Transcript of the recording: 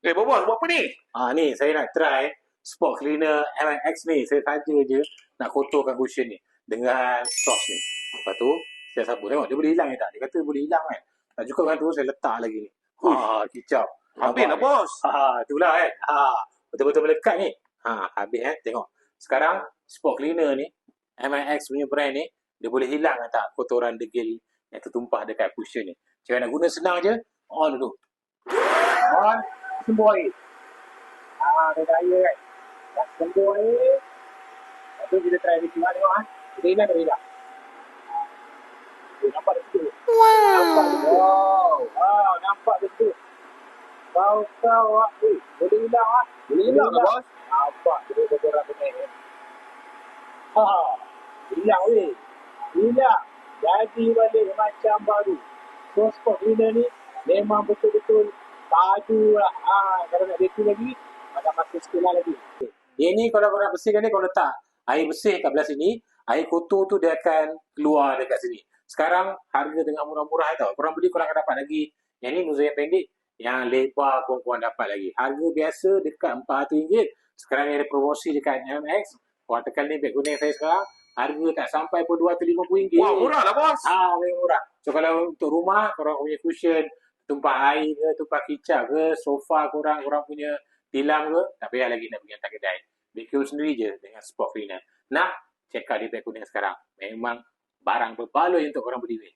Eh, bos, buat apa ni? Ah ni saya nak try spot cleaner MX ni. Saya saja je nak kotorkan cushion ni dengan sauce ni. Lepas tu saya sapu tengok dia boleh hilang ke tak? Dia kata boleh hilang kan. Nak cukup kan tu saya letak lagi ni. Ha kicap. Habis lah, Nampak bos. Ha itulah kan. Ha betul-betul melekat ni. Ha habis eh tengok. Sekarang spot cleaner ni MX punya brand ni dia boleh hilang tak kotoran degil yang tertumpah dekat cushion ni. Cara nak guna senang je. On dulu. On sembuh air. Ah, ada daya kan. Dah sembuh air. Lepas tu kita try bikin mana tengok ah. Kita hilang ke hilang. Eh, nampak dah situ. Nampak tu. Wow. Wow, nampak situ. Kau kau ah. Eh, boleh hilang ah. Boleh Hilang ke, bos? Nampak dia kotoran benar eh. Ha. Hilang weh. Hilang. Jadi balik macam baru. So spot cleaner ni memang betul-betul padu lah. Ha, kalau nak vacuum lagi, ada masa sekolah lagi. Dia ni kalau korang bersihkan ni, kau letak air bersih kat belah sini, air kotor tu dia akan keluar dekat sini. Sekarang harga tengah murah-murah tau. Korang beli korang akan dapat lagi. Yang ni musuh yang pendek, yang lebar pun korang dapat lagi. Harga biasa dekat RM400. Sekarang ni ada promosi dekat MX. Korang tekan link back guna saya sekarang. Harga tak sampai pun RM250. Wah, murah lah, bos. Ah, lebih murah. So kalau untuk rumah, korang punya cushion, tumpah air ke, tumpah kicap ke, sofa korang, korang punya tilam ke, tak payah lagi nak pergi hantar kedai. Vacuum sendiri je dengan spot cleaner. Nak? Check out di Kuning sekarang. Memang barang berbaloi untuk korang weh.